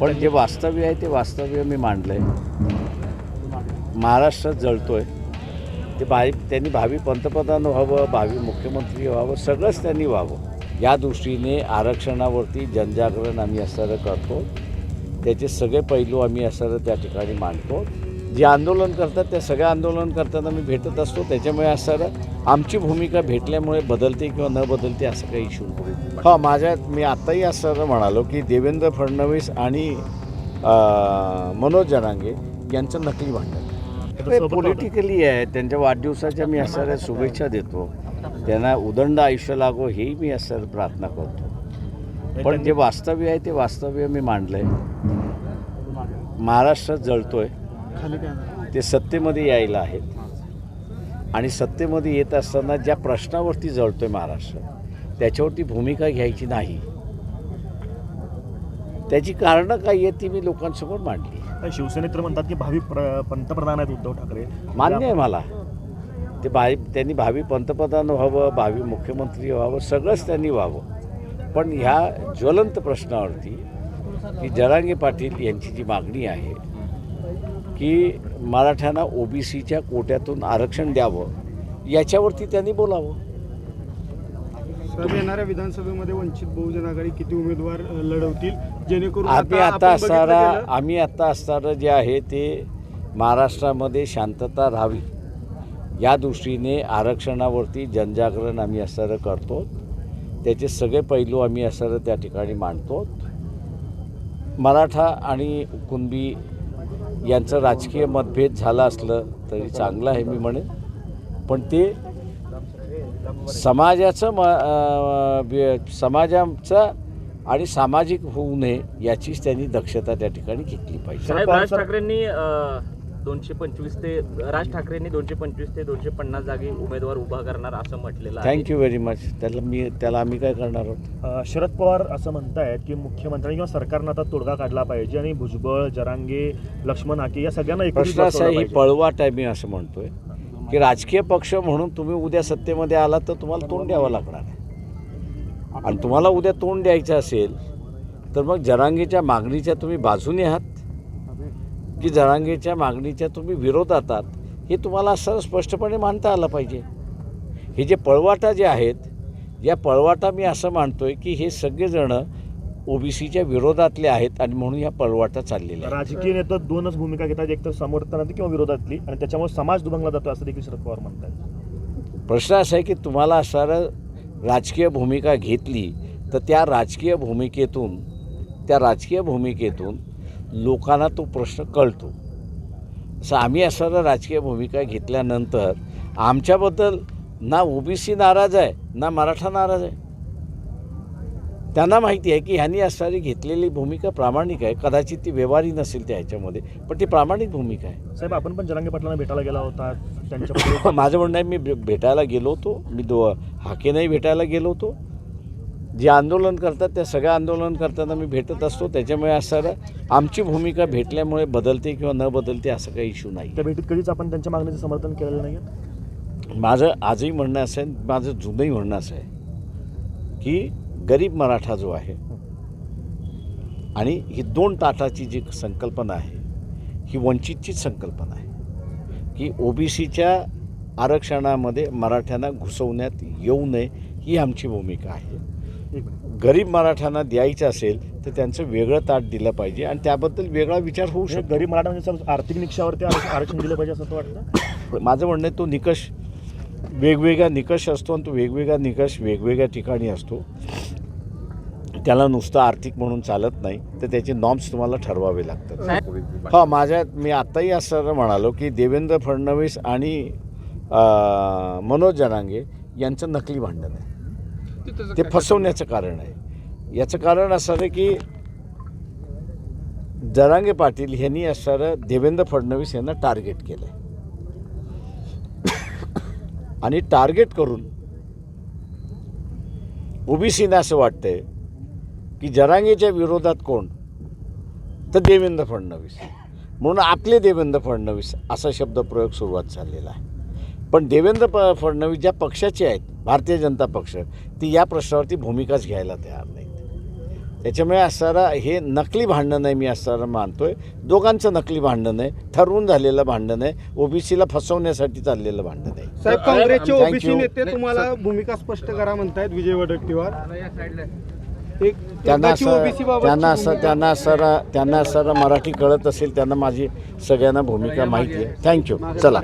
पण जे वास्तव्य आहे ते वास्तव्य मी मांडलं आहे महाराष्ट्रात जळतोय. ते भावी त्यांनी भावी पंतप्रधान व्हावं भावी मुख्यमंत्री व्हावं सगळंच त्यांनी व्हावं. या दृष्टीने आरक्षणावरती जनजागरण आम्ही असं करतो. त्याचे सगळे पैलू आम्ही असं त्या ठिकाणी मांडतो. जे आंदोलन करतात त्या सगळ्या आंदोलन करताना मी भेटत असतो. त्याच्यामुळे असं आमची भूमिका भेटल्यामुळे बदलते किंवा न बदलते असं काही इश्यू हा माझ्यात मी आत्ताही असं म्हणालो की देवेंद्र फडणवीस आणि मनोज जरांगे यांचं नकली भांडण. पॉलिटिकली आहे. त्यांच्या वाढदिवसाच्या मी असणाऱ्या शुभेच्छा देतो. त्यांना उदंड आयुष्य लागो हेही मी असं प्रार्थना करतो. पण जे वास्तव्य आहे ते वास्तव्य मी मांडलं आहे महाराष्ट्रात जळतोय. ते सत्तेमध्ये यायला आहेत. आणि सत्तेमध्ये येत असताना ज्या प्रश्नावरती जळतोय महाराष्ट्र त्याच्यावरती भूमिका घ्यायची नाही. त्याची कारणं काय आहेत ती मी लोकांसमोर मांडली. शिवसेनेत तर म्हणतात की भावी प्र- पंतप्रधान आहेत उद्धव ठाकरे. मान्य आहे मला. ते भावी त्यांनी भावी पंतप्रधान व्हावं भावी मुख्यमंत्री व्हावं सगळंच त्यांनी व्हावं. पण ह्या ज्वलंत प्रश्नावरती की जरांगे पाटील यांची जी मागणी आहे की मराठ्यांना ओबीसीच्या कोट्यातून आरक्षण द्यावं याच्यावरती त्यांनी बोलावं. येणाऱ्या विधानसभेमध्ये वंचित बहुजन आघाडी किती उमेदवार लढवतील? जेणेकरून आम्ही आता असणारा आम्ही आता असणारं जे आहे ते महाराष्ट्रामध्ये शांतता राहावी. या दृष्टीने आरक्षणावरती जनजागरण आम्ही असणारं करतो. त्याचे सगळे पैलू आम्ही असणारं त्या ठिकाणी मांडतो. मराठा आणि कुणबी यांचं राजकीय मतभेद झालं असलं तरी चांगलं आहे मी म्हणेन. पण ते समाजाचं म समाजाचा समाजाचं आणि सामाजिक होऊ नये याचीच त्यांनी दक्षता त्या ठिकाणी घेतली पाहिजे. राज ठाकरेंनी दोनशे पंचवीस ते राज ठाकरेंनी दोनशे पंचवीस ते दोनशे पन्नास जागी उमेदवार उभा करणार असं म्हटलेलं आहे. थँक्यू व्हेरी मच त्याला मी त्याला आम्ही काय करणार आहोत? शरद पवार असं म्हणतायत की मुख्यमंत्र्यांनी किंवा सरकारनं आता तोडगा काढला पाहिजे आणि भुजबळ जरांगे लक्ष्मण हाके या सगळ्यांना प्रश्न असा ही. पळवाट आहे मी असं म्हणतोय की राजकीय पक्ष म्हणून तुम्ही उद्या सत्तेमध्ये आलात तर तुम्हाला तोंड द्यावं लागणार आहे. आणि तुम्हाला उद्या तोंड द्यायचं असेल तर मग जरांगीच्या मागणीच्या तुम्ही बाजूने आहात. की जरांगीच्या मागणीच्या तुम्ही विरोधात आहात हे तुम्हाला असं स्पष्टपणे मांडता आलं पाहिजे. हे जे पळवाटा जे आहेत या पळवाटा मी असं मानतोय की हे सगळेजणं ओबीसीच्या विरोधातले आहेत आणि म्हणून ह्या पळवाटा चाललेल्या आहेत. राजकीय नेते दोनच भूमिका घेतात एक तर समर्थनातली किंवा विरोधातली आणि त्याच्यामुळे समाज दुभंगला जातो असं देखील शरद पवार म्हणतात प्रश्न असा आहे की तुम्हाला असणारं राजकीय भूमिका घेतली तर त्या राजकीय भूमिकेतून त्या राजकीय भूमिकेतून लोकांना तो प्रश्न कळतो. असं आम्ही असणारं राजकीय भूमिका घेतल्यानंतर आमच्याबद्दल ना ओबीसी नाराज आहे ना मराठा नाराज आहे. त्यांना माहिती आहे की ह्यांनी असणारी घेतलेली भूमिका प्रामाणिक आहे. कदाचित ती व्यवहारी नसेल त्या ह्याच्यामध्ये पण ती प्रामाणिक भूमिका आहे. साहेब आपण पण जरांगे पाटलांना भेटायला गेला होता. त्यांच्या माझं म्हणणं आहे मी भे- भेटायला गेलो होतो. मी दो हाकेनंही भेटायला गेलो होतो. जे आंदोलन करतात त्या सगळ्या आंदोलन करताना मी भेटत असतो. त्याच्यामुळे असं आमची भूमिका भेटल्यामुळे बदलते किंवा न बदलते असं काही इश्यू नाही त्या भेटीत कधीच आपण त्यांच्या मागणीचं समर्थन केलेलं नाही माझं आजही म्हणणं असं आहे माझं जुनंही म्हणणं असं आहे की गरीब मराठा जो आहे आणि ही दोन ताटाची जी संकल्पना आहे ही वंचितचीच संकल्पना आहे की ओबीसीच्या आरक्षणामध्ये मराठ्यांना घुसवण्यात येऊ नये ही आमची भूमिका आहे. गरीब मराठ्यांना द्यायचं असेल तर त्यांचं वेगळं ताट दिलं पाहिजे आणि त्याबद्दल वेगळा विचार होऊ म्हणजे शकतो. गरीब मराठा म्हणजे आर्थिक निकषावरती आरक्षण आरक्षण दिलं पाहिजे असं वाटतं? माझं म्हणणं आहे तो निकष वेगवेगळा निकष असतो आणि तो वेगवेगळा निकष वेगवेगळ्या ठिकाणी असतो. त्याला नुसतं आर्थिक म्हणून चालत नाही तर त्याचे नॉर्म्स तुम्हाला ठरवावे लागतात. हा माझ्यात मी आत्ताही असं म्हणालो की देवेंद्र फडणवीस आणि मनोज जरांगे यांचं नकली भांडण आहे. ते फसवण्याचं कारण आहे. याचं कारण असं आहे की जरांगे पाटील यांनी असणारं देवेंद्र फडणवीस यांना टार्गेट केलं आहे आणि टार्गेट करून ओबीसीना असं वाटतंय की जरांगेच्या विरोधात कोण? तर देवेंद्र फडणवीस. म्हणून आपले देवेंद्र फडणवीस असा शब्दप्रयोग सुरुवात झालेला आहे. पण देवेंद्र फडणवीस ज्या पक्षाचे आहेत भारतीय जनता पक्ष ती या प्रश्नावरती भूमिकाच घ्यायला तयार नाहीत. त्याच्यामुळे असणारा हे नकली भांडण आहे मी असणारा मानतोय. दोघांचं नकली भांडण आहे ठरवून झालेलं भांडण आहे ओबीसीला फसवण्यासाठी चाललेलं भांडण आहे साहेब काँग्रेसचे ओबीसी. नेते तुम्हाला भूमिका स्पष्ट करा म्हणतायत विजय वडट्टीवार. एक त्यांना असं त्यांना असं त्यांना असं त्यांना असं मराठी कळत असेल त्यांना माझी सगळ्यांना भूमिका माहिती आहे. थँक्यू चला.